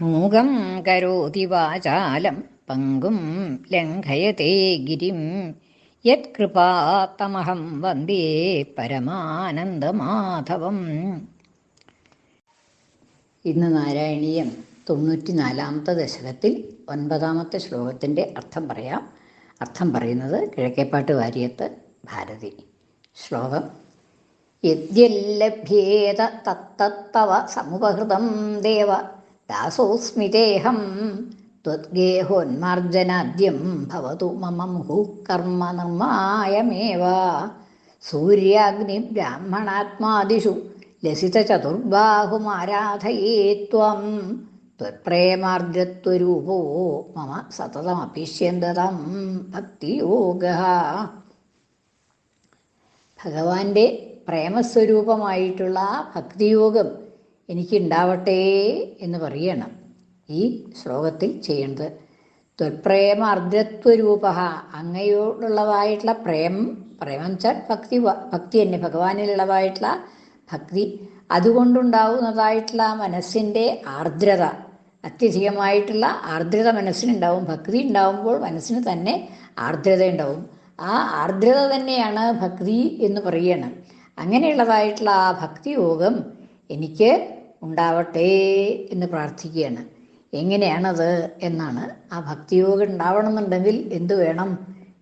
മൂകം കരോതി വാചാലം പങ്കും ലംഘയത്തെ ഗിരിം. യത്കൃപാത്തമഹം വന്ദേ പരമാനന്ദമാധവം. ഇന്ന് നാരായണീയം തൊണ്ണൂറ്റിനാലാമത്തെ ദശകത്തിൽ ഒൻപതാമത്തെ ശ്ലോകത്തിന്റെ അർത്ഥം പറയാം. അർത്ഥം പറയുന്നത് കിഴക്കേപ്പാട്ട് വാര്യത്ത് ഭാരതി. ശ്ലോകം യദ്യല്ലഭ്യേത തത്തവ സമുപഹൃതം ദേവ ദാസോസ്മിതേഹം. ത്വദ്ഗേഹോന്മാർജനാദ്യം ഭവതു मम മുഹുഃ കർമ്മ निर्मायमेव सूर्याग्निब्राह्मणात्मादिषु लसितचतुर्बाहुमाराधये ലസിതചതുർബാഹുമാരാധയേ ത്വം मम സതതമപിഷ്യന്തതം ഭക്തിയോഗ. ഭഗവാന്റെ പ്രേമസ്വരൂപമായിട്ടുള്ള ഭക്തിയോഗം എനിക്കുണ്ടാവട്ടെ എന്ന് പറയണം. ഈ ശ്ലോകത്തിൽ ചെയ്യേണ്ടത് ത്വൽപ്രേമ അർദ്രത്വരൂപ അങ്ങയോടുള്ളതായിട്ടുള്ള പ്രേമം പ്രേമം വെച്ചാൽ ഭക്തി ഭക്തി തന്നെ ഭഗവാനിലുള്ളതായിട്ടുള്ള ഭക്തി. അതുകൊണ്ടുണ്ടാവുന്നതായിട്ടുള്ള മനസ്സിന്റെ ആർദ്രത. അത്യധികമായിട്ടുള്ള ആർദ്രത മനസ്സിനുണ്ടാവും. ഭക്തി ഉണ്ടാവുമ്പോൾ മനസ്സിന് തന്നെ ആർദ്രത ഉണ്ടാവും. ആ ആർദ്രത തന്നെയാണ് ഭക്തി എന്ന് പറയണം. അങ്ങനെയുള്ളതായിട്ടുള്ള ആ ഭക്തിയോഗം എനിക്ക് ഉണ്ടാവട്ടെ എന്ന് പ്രാർത്ഥിക്കുകയാണ്. എങ്ങനെയാണത് എന്നാണ് ആ ഭക്തിയോഗം ഉണ്ടാവണമെന്നുണ്ടെങ്കിൽ എന്തു വേണം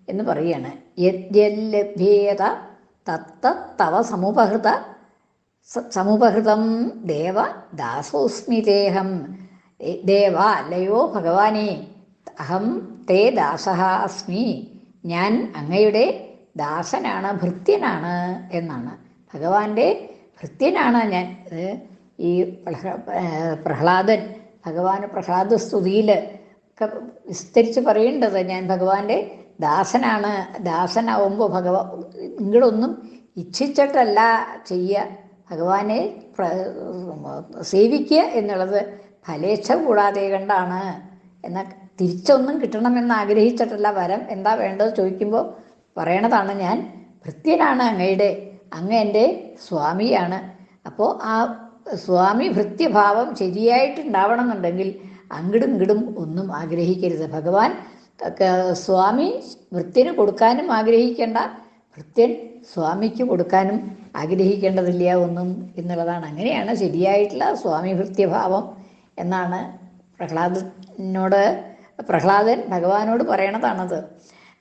എന്ന് പറയുകയാണ്. യജ്ഞലഭ്യത തത്ത തവ സമൂപഹൃത സമൂപഹൃതം ദേവ ദാസോസ്മി ദേഹം. ദേവ അല്ലയോ ഭഗവാനെ അഹം തേ ദാസഹ അസ്മി. ഞാൻ അങ്ങയുടെ ദാസനാണ് ഭൃത്യനാണ് എന്നാണ്. ഭഗവാന്റെ ഭൃത്യനാണ് ഞാൻ. ഈ പ്രഹ്ലാദൻ ഭഗവാൻ പ്രഹ്ലാദ സ്തുതിയിൽ ഒക്കെ വിസ്തരിച്ച് പറയേണ്ടത് ഞാൻ ഭഗവാന്റെ ദാസനാണ്. ദാസനാവുമ്പോൾ ഭഗവാൻ നിങ്ങളൊന്നും ഇച്ഛിച്ചിട്ടല്ല ചെയ്യുക ഭഗവാനെ സേവിക്കുക എന്നുള്ളത് ഫലേച്ഛ കൂടാതെ കണ്ടാണ്. എന്നാൽ തിരിച്ചൊന്നും കിട്ടണമെന്ന് ആഗ്രഹിച്ചിട്ടല്ല വരം എന്താ വേണ്ടത് ചോദിക്കുമ്പോൾ പറയണതാണ് ഞാൻ. ഭൃത്യനാണ് അങ്ങയുടെ അങ്ങ് എന്റെ സ്വാമിയാണ്. അപ്പോൾ ആ സ്വാമി ഭൃത്യഭാവം ശരിയായിട്ടുണ്ടാവണം എന്നുണ്ടെങ്കിൽ അങ്ങടും ഇങ്ങടും ഒന്നും ആഗ്രഹിക്കരുത്. ഭഗവാൻ സ്വാമി ഭൃത്യന് കൊടുക്കാനും ആഗ്രഹിക്കേണ്ട ഭൃത്യൻ സ്വാമിക്ക് കൊടുക്കാനും ആഗ്രഹിക്കേണ്ടതില്ല ഒന്നും എന്നുള്ളതാണ്. അങ്ങനെയാണ് ശരിയായിട്ടുള്ള സ്വാമി ഭൃത്യഭാവം എന്നാണ് പ്രഹ്ലാദനോട് പ്രഹ്ലാദൻ ഭഗവാനോട് പറയണതാണത്.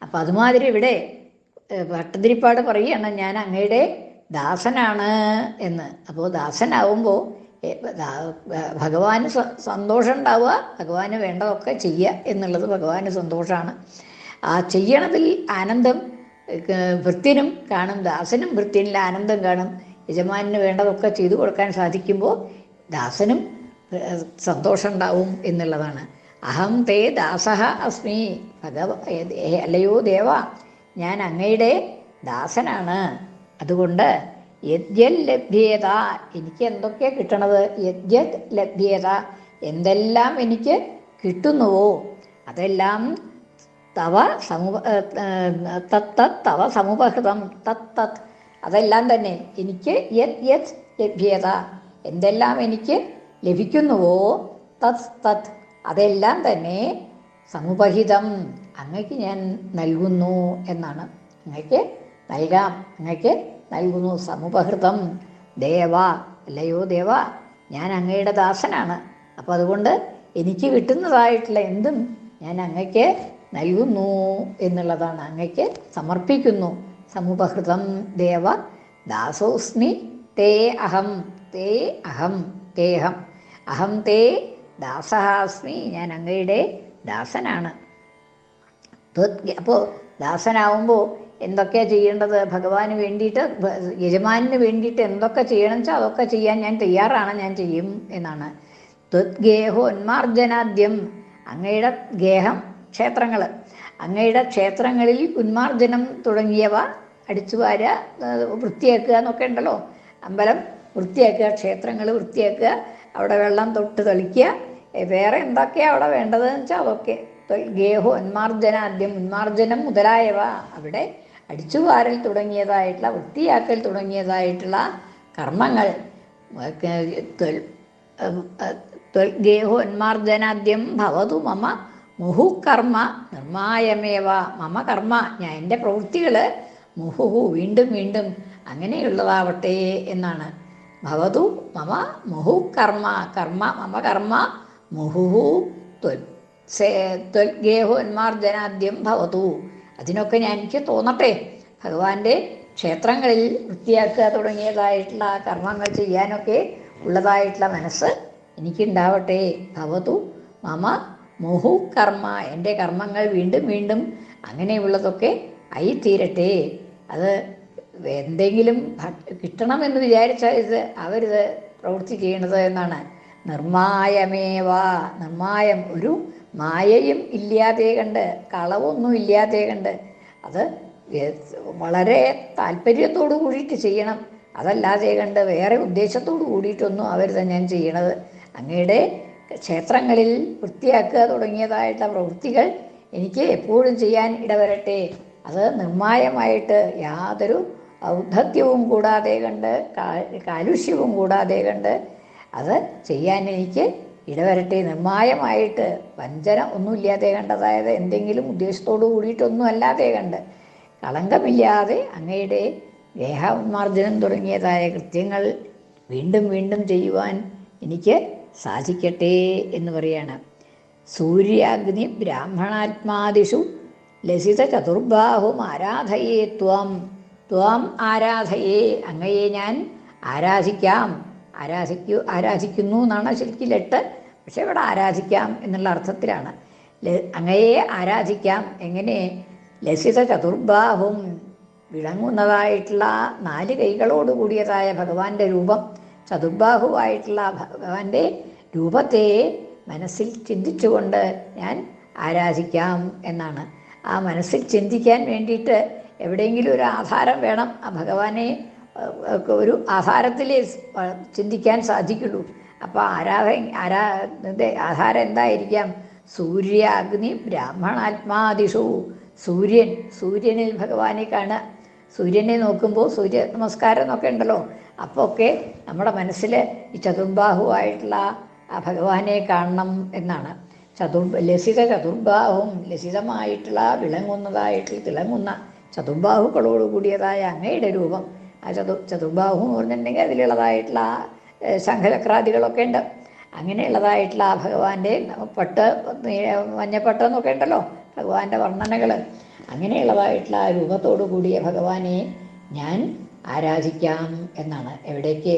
അപ്പം അതുമാതിരി ഇവിടെ ഭട്ടതിരിപ്പാട് പറയുകയാണ് ഞാൻ അങ്ങയുടെ ദാസനാണ് എന്ന്. അപ്പോൾ ദാസനാവുമ്പോൾ ഭഗവാന് സന്തോഷം ഉണ്ടാവുക ഭഗവാന് വേണ്ടതൊക്കെ ചെയ്യുക എന്നുള്ളത് ഭഗവാന് സന്തോഷമാണ് ആ ചെയ്യണതിൽ ആനന്ദം വൃത്തിനും കാണും ദാസനും വൃത്തിനിൽ ആനന്ദം കാണും. യജമാനിന് വേണ്ടതൊക്കെ ചെയ്തു കൊടുക്കാൻ സാധിക്കുമ്പോൾ ദാസനും സന്തോഷം ഉണ്ടാവും എന്നുള്ളതാണ്. അഹം തേ ദാസഹ അസ്മി. ഭഗവ അല്ലയോ ദേവ ഞാൻ അങ്ങയുടെ ദാസനാണ്. അതുകൊണ്ട് യജ്ഞ ലഭ്യത എനിക്ക് എന്തൊക്കെയാണ് കിട്ടണത്? യജ്ഞ ലഭ്യത എന്തെല്ലാം എനിക്ക് കിട്ടുന്നുവോ? അതെല്ലാം തവ സമു തത്ത തവ സമുപഹൃതം തത്ത അതെല്ലാം തന്നെ എനിക്ക് യത് യത് ലഭ്യത എന്തെല്ലാം എനിക്ക് ലഭിക്കുന്നുവോ? തത് തത്. അതെല്ലാം തന്നെ സമുപഹിതം അങ്ങക്ക് ഞാൻ നൽകുന്നു എന്നാണ് അങ്ങക്ക് നൽകാം. അങ്ങക്ക് നൽകുന്നു സമുപഹൃതം. ദേവ അല്ലയോ ദേവ ഞാൻ അങ്ങയുടെ ദാസനാണ്. അപ്പം അതുകൊണ്ട് എനിക്ക് കിട്ടുന്നതായിട്ടുള്ള എന്തും ഞാൻ അങ്ങയ്ക്ക് നൽകുന്നു എന്നുള്ളതാണ്. അങ്ങയ്ക്ക് സമർപ്പിക്കുന്നു. സമുപഹൃതം ദേവ ദാസോസ്മി തേ അഹം തേ അഹം തേഹം അഹം. തേ ദാസഹാസ്മി ഞാൻ അങ്ങയുടെ ദാസനാണ്. അപ്പോൾ ദാസനാവുമ്പോൾ എന്തൊക്കെയാണ് ചെയ്യേണ്ടത്? ഭഗവാന് വേണ്ടിയിട്ട് യജമാനിന് വേണ്ടിയിട്ട് എന്തൊക്കെ ചെയ്യണം വെച്ചാൽ അതൊക്കെ ചെയ്യാൻ ഞാൻ തയ്യാറാണ് ഞാൻ ചെയ്യും എന്നാണ്. ത്വദ്ഗേഹോന്മാർജനാദ്യം അങ്ങയുടെ ഗേഹം ക്ഷേത്രങ്ങൾ അങ്ങയുടെ ക്ഷേത്രങ്ങളിൽ ഉന്മാർജനം തുടങ്ങിയവ അടിച്ചു വാര വൃത്തിയാക്കുക എന്നൊക്കെ ഉണ്ടല്ലോ. അമ്പലം വൃത്തിയാക്കുക ക്ഷേത്രങ്ങൾ വൃത്തിയാക്കുക അവിടെ വെള്ളം തൊട്ട് തളിക്കുക വേറെ എന്തൊക്കെയാണ് അവിടെ വേണ്ടതെന്ന് വെച്ചാൽ അതൊക്കെ. ഗേഹോ ഉന്മാർജനാദ്യം. ഉന്മാർജനം മുതലായവ അവിടെ അടിച്ചുവാരൽ തുടങ്ങിയതായിട്ടുള്ള വൃത്തിയാക്കൽ തുടങ്ങിയതായിട്ടുള്ള കർമ്മങ്ങൾ. ഗേഹോന്മാർജനാദ്യം ഭവതു മമ മുഹുകർമ്മ നിർമായമേവ. മമ കർമ്മ ഞാൻ എന്റെ പ്രവൃത്തികൾ മുഹുഹു വീണ്ടും വീണ്ടും അങ്ങനെയുള്ളതാവട്ടെ എന്നാണ്. ഭവതു മമ മുഹു കർമ്മ കർമ്മ മമ കർമ്മ മുഹുഹു ത്വൽ ഗേഹോന്മാർജനാദ്യം ഭവതു. അതിനൊക്കെ ഞാൻ എനിക്ക് തോന്നട്ടെ. ഭഗവാന്റെ ക്ഷേത്രങ്ങളിൽ വൃത്തിയാക്കുക തുടങ്ങിയതായിട്ടുള്ള കർമ്മങ്ങൾ ചെയ്യാനൊക്കെ ഉള്ളതായിട്ടുള്ള മനസ്സ് എനിക്കുണ്ടാവട്ടെ. ഭവതു മമ മുഹു കർമ്മ. എന്റെ കർമ്മങ്ങൾ വീണ്ടും വീണ്ടും അങ്ങനെയുള്ളതൊക്കെ ആയി ആയിത്തീരട്ടെ. അത് എന്തെങ്കിലും കിട്ടണമെന്ന് വിചാരിച്ചാൽ ഇത് അവരിത് പ്രവൃത്തി ചെയ്യണത് എന്നാണ്. നിർമായമേവ. നിർമായം ഒരു മായയും ഇല്ലാതെ കണ്ട് കളവൊന്നും ഇല്ലാതെ കണ്ട്. അത് വളരെ താല്പര്യത്തോടു കൂടിയിട്ട് ചെയ്യണം. അതല്ലാതെ കണ്ട് വേറെ ഉദ്ദേശത്തോടു കൂടിയിട്ടൊന്നും അവർ ഞാൻ ചെയ്യണത്. അങ്ങയുടെ ക്ഷേത്രങ്ങളിൽ വൃത്തിയാക്കുക തുടങ്ങിയതായിട്ടുള്ള പ്രവൃത്തികൾ എനിക്ക് എപ്പോഴും ചെയ്യാൻ ഇടവരട്ടെ. അത് നിർമായമായിട്ട് യാതൊരു ഔദ്ധത്യവും കൂടാതെ കണ്ട് കാലുഷ്യവും കൂടാതെ കണ്ട് അത് ചെയ്യാൻ എനിക്ക് ഇടവരട്ടെ. നിർമ്മായമായിട്ട് വഞ്ചന ഒന്നുമില്ലാതെ കണ്ട് അതായത് എന്തെങ്കിലും ഉദ്ദേശത്തോടു കൂടിയിട്ടൊന്നും അല്ലാതെ കണ്ട് കളങ്കമില്ലാതെ അങ്ങയുടെ ദേഹോന്മാർജനം തുടങ്ങിയതായ കൃത്യങ്ങൾ വീണ്ടും വീണ്ടും ചെയ്യുവാൻ എനിക്ക് സാധിക്കട്ടെ എന്ന് പറയാണ്. സൂര്യാഗ്നി ബ്രാഹ്മണാത്മാദിഷു ലസിത ചതുർബാഹും ആരാധയേ ത്വം. ത്വം ആരാധയേ അങ്ങയെ ഞാൻ ആരാധിക്കാം. ആരാധിക്കൂ ആരാധിക്കുന്നു എന്നാണ് ശരിക്കും ലെട്ട്. പക്ഷെ ഇവിടെ ആരാധിക്കാം എന്നുള്ള അർത്ഥത്തിലാണ്. അങ്ങയെ ആരാധിക്കാം. എങ്ങനെ? ലസിത ചതുർബാഹും വിളങ്ങുന്നതായിട്ടുള്ള നാല് കൈകളോട് കൂടിയതായ ഭഗവാന്റെ രൂപം. ചതുർബാഹുവായിട്ടുള്ള ഭഗവാന്റെ രൂപത്തെ മനസ്സിൽ ചിന്തിച്ചുകൊണ്ട് ഞാൻ ആരാധിക്കാം എന്നാണ്. ആ മനസ്സിൽ ചിന്തിക്കാൻ വേണ്ടിയിട്ട് എവിടെയെങ്കിലും ഒരു ആധാരം വേണം. ആ ഭഗവാനെ ഒരു ആഹാരത്തിൽ ചിന്തിക്കാൻ സാധിക്കുള്ളൂ. അപ്പോൾ ആരാധ ആരാ ആഹാരം എന്തായിരിക്കാം? സൂര്യ അഗ്നി ബ്രാഹ്മണാത്മാദിഷു. സൂര്യൻ സൂര്യനിൽ ഭഗവാനെ കാണുക. സൂര്യനെ നോക്കുമ്പോൾ സൂര്യ നമസ്കാരം എന്നൊക്കെ ഉണ്ടല്ലോ. അപ്പോൾ ഒക്കെ നമ്മുടെ മനസ്സിൽ ഈ ചതുർബാഹുവായിട്ടുള്ള ആ ഭഗവാനെ കാണണം എന്നാണ്. ചതുർ ലസിത ചതുർബാഹും ലസിതമായിട്ടുള്ള വിളങ്ങുന്നതായിട്ടുള്ള തിളങ്ങുന്ന ചതുർബാഹുക്കളോട് കൂടിയതായ അങ്ങയുടെ രൂപം. ആ ചതു ചതുർബാഹു എന്ന് പറഞ്ഞിട്ടുണ്ടെങ്കിൽ അതിലുള്ളതായിട്ടുള്ള ആ ശംഖചക്രാദികളൊക്കെ ഉണ്ട്. അങ്ങനെയുള്ളതായിട്ടുള്ള ആ ഭഗവാന്റെ പട്ട് മഞ്ഞപ്പട്ട് എന്നൊക്കെ ഉണ്ടല്ലോ ഭഗവാന്റെ വർണനകൾ അങ്ങനെയുള്ളതായിട്ടുള്ള ആ രൂപത്തോടു കൂടിയ ഭഗവാനെ ഞാൻ ആരാധിക്കാം എന്നാണ്. എവിടേക്ക്?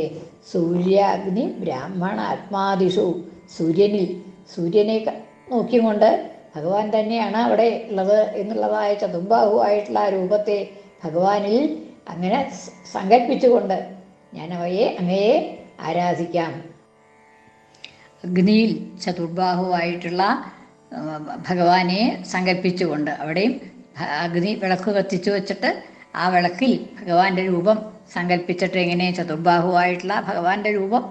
സൂര്യാഗ്നി ബ്രാഹ്മണ ആത്മാദിഷു സൂര്യനിൽ. സൂര്യനെ നോക്കിക്കൊണ്ട് ഭഗവാൻ തന്നെയാണ് അവിടെ ഉള്ളത് എന്നുള്ളതായ ചതുംബാഹുവായിട്ടുള്ള ആ രൂപത്തെ ഭഗവാനിൽ അങ്ങനെ സങ്കല്പിച്ചുകൊണ്ട് ഞാൻ അവയെ അങ്ങയെ ആരാധിക്കാം. അഗ്നിയിൽ ചതുർബാഹുവായിട്ടുള്ള ഭഗവാനെ സങ്കല്പിച്ചുകൊണ്ട് അവിടെയും അഗ്നി വിളക്ക് കത്തിച്ചു വെച്ചിട്ട് ആ വിളക്കിൽ ഭഗവാന്റെ രൂപം സങ്കല്പിച്ചിട്ട് എങ്ങനെ ചതുർബാഹുവായിട്ടുള്ള ഭഗവാന്റെ രൂപം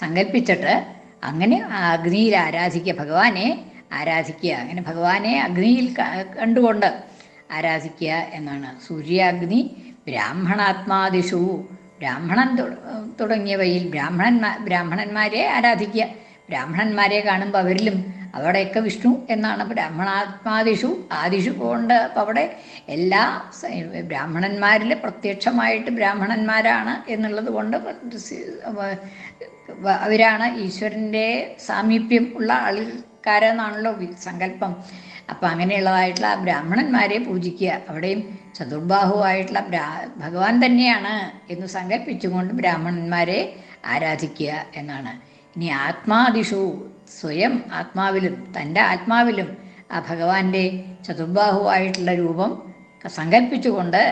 സങ്കല്പിച്ചിട്ട് അങ്ങനെ ആ അഗ്നിയിൽ ആരാധിക്കുക ഭഗവാനെ ആരാധിക്കുക. അങ്ങനെ ഭഗവാനെ അഗ്നിയിൽ കണ്ടുകൊണ്ട് ആരാധിക്കുക എന്നാണ്. സൂര്യാഗ്നി ബ്രാഹ്മണാത്മാദിഷു. ബ്രാഹ്മണൻ തുടങ്ങിയവയിൽ ബ്രാഹ്മണന്മാ ബ്രാഹ്മണന്മാരെ ആരാധിക്കുക. ബ്രാഹ്മണന്മാരെ കാണുമ്പോൾ അവരിലും അവിടെയൊക്കെ വിഷ്ണു എന്നാണ് ബ്രാഹ്മണാത്മാദിഷു ആദിഷു കൊണ്ട് അപ്പം അവിടെ എല്ലാ ബ്രാഹ്മണന്മാരിൽ പ്രത്യക്ഷമായിട്ട് ബ്രാഹ്മണന്മാരാണ് എന്നുള്ളത് കൊണ്ട് അവരാണ് ഈശ്വരന്റെ സാമീപ്യം ഉള്ള ആൾക്കാരെന്നാണല്ലോ സങ്കല്പം. അപ്പം അങ്ങനെയുള്ളതായിട്ടുള്ള ബ്രാഹ്മണന്മാരെ പൂജിക്കുക. അവിടെയും ചതുർബാഹുവായിട്ടുള്ള ബ്രാ ഭഗവാൻ തന്നെയാണ് എന്ന് സങ്കല്പിച്ചുകൊണ്ട് ബ്രാഹ്മണന്മാരെ ആരാധിക്കുക എന്നാണ്. ഇനി ആത്മാദിഷു സ്വയം ആത്മാവിലും തന്റെ ആത്മാവിലും ആ ഭഗവാന്റെ ചതുർബാഹുവായിട്ടുള്ള രൂപം സങ്കല്പിച്ചുകൊണ്ട്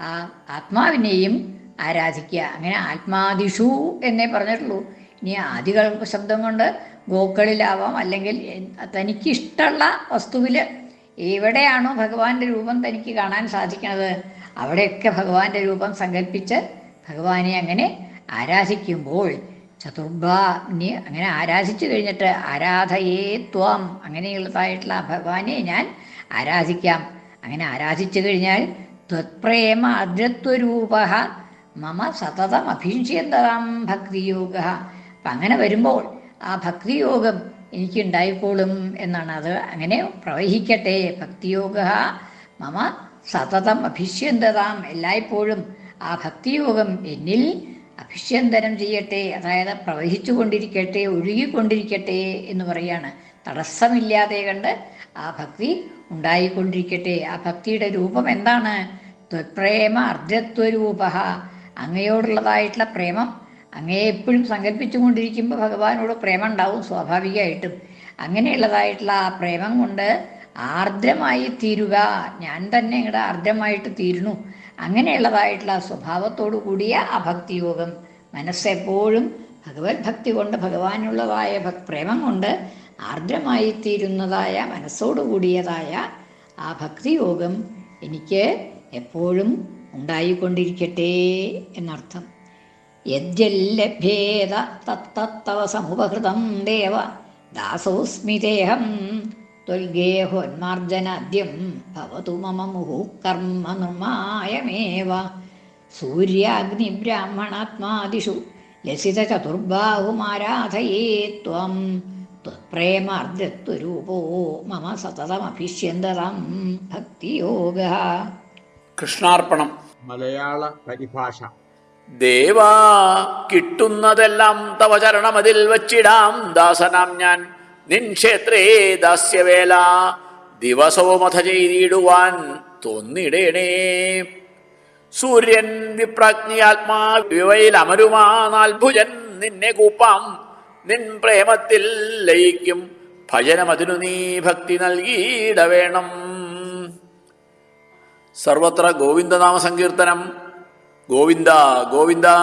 ആ ആത്മാവിനെയും ആരാധിക്കുക. അങ്ങനെ ആത്മാദിഷു എന്നേ പറഞ്ഞിട്ടുള്ളൂ. ഇനി ആദികൾ ശബ്ദം കൊണ്ട് ഗോക്കളിലാവാം അല്ലെങ്കിൽ തനിക്കിഷ്ടമുള്ള വസ്തുവിൽ എവിടെയാണോ ഭഗവാന്റെ രൂപം തനിക്ക് കാണാൻ സാധിക്കുന്നത് അവിടെയൊക്കെ ഭഗവാന്റെ രൂപം സങ്കല്പിച്ച് ഭഗവാനെ അങ്ങനെ ആരാധിക്കുമ്പോൾ ചതുർഭാഗ്നി അങ്ങനെ ആരാധിച്ചു കഴിഞ്ഞിട്ട് ആരാധയേ ത്വം അങ്ങനെയുള്ളതായിട്ടുള്ള ഭഗവാനെ ഞാൻ ആരാധിക്കാം. അങ്ങനെ ആരാധിച്ചു കഴിഞ്ഞാൽ ത്വത്പ്രേമ അദ്രത്വരൂപ മമ സതതം അഭീക്ഷ്യതാം ഭക്തിയോഗ അപ്പം അങ്ങനെ വരുമ്പോൾ ആ ഭക്തിയോഗം എനിക്ക് ഉണ്ടായിക്കോളും എന്നാണ്. അത് അങ്ങനെ പ്രവഹിക്കട്ടെ. ഭക്തിയോഗ മമ സതതം അഭിഷ്യന്തതാം. എല്ലായ്പ്പോഴും ആ ഭക്തിയോഗം എന്നിൽ അഭിഷ്യന്തനം ചെയ്യട്ടെ. അതായത് പ്രവഹിച്ചു കൊണ്ടിരിക്കട്ടെ ഒഴുകിക്കൊണ്ടിരിക്കട്ടെ എന്ന് പറയാണ്. തടസ്സമില്ലാതെ കണ്ട് ആ ഭക്തി ഉണ്ടായിക്കൊണ്ടിരിക്കട്ടെ. ആ ഭക്തിയുടെ രൂപം എന്താണ്? ത്വപ്രേമ അർദ്ധത്വരൂപ അങ്ങയോടുള്ളതായിട്ടുള്ള പ്രേമം അങ്ങയെ എപ്പോഴും സങ്കല്പിച്ചുകൊണ്ടിരിക്കുമ്പോൾ ഭഗവാനോട് പ്രേമം ഉണ്ടാവും സ്വാഭാവികമായിട്ടും. അങ്ങനെയുള്ളതായിട്ടുള്ള ആ പ്രേമം കൊണ്ട് ആർദ്രമായി തീരുക. ഞാൻ തന്നെ ഇങ്ങടെ ആർദ്രമായിട്ട് തീരുന്നു. അങ്ങനെയുള്ളതായിട്ടുള്ള സ്വഭാവത്തോടു കൂടിയ ആ ഭക്തിയോഗം. മനസ്സെപ്പോഴും ഭഗവത് ഭക്തി കൊണ്ട് ഭഗവാനുള്ളതായ പ്രേമം കൊണ്ട് ആർദ്രമായി തീരുന്നതായ മനസ്സോടു കൂടിയതായ ആ ഭക്തിയോഗം എനിക്ക് എപ്പോഴും ഉണ്ടായിക്കൊണ്ടിരിക്കട്ടെ എന്നർത്ഥം. യജ്ജല്ലഭ്യേത തത്തത്തവ സമുപഹൃതം ദേവ. ദാസോസ്മിതേഹം ത്വൽഗേഹോന്മാർജനാദ്യം ഭവതു മമ മുഹു കർമ്മ നിർമായമേവ സൂര്യാഗ്നിബ്രാഹ്മണാത്മാദിഷു ലസിത ചതുർബാഹുമാരാധയേ ത്വം. ത്വപ്രേമാർദ്രത്വരൂപോ മമ സതതമഭിഷ്യന്തതം ഭക്തിയോഗ. കൃഷ്ണാർപ്പണം. മലയാള പരിഭാഷ. ദേവാ കിട്ടുന്നതെല്ലാം തവ ചരണമതിൽ വച്ചിടാം ദാസനാം ഞാൻ. നിൻ ക്ഷേത്രേ ദാസ്യവേല ദിവസവുമഥ ചെയ്തിടുവാൻ തോന്നിടേണേ. സൂര്യൻ വിപ്രാജ്ഞിയാത്മാ വിവയിൽ അമരുമാ നാൽഭുജൻ നിന്നെ കൂപ്പാം. നിൻ പ്രേമത്തിൽ ലയിക്കും ഭജനമതിനു നീ ഭക്തി നൽകിയിടവേണം. സർവത്ര ഗോവിന്ദനാമ സങ്കീർത്തനം గోవిందా గోవిందా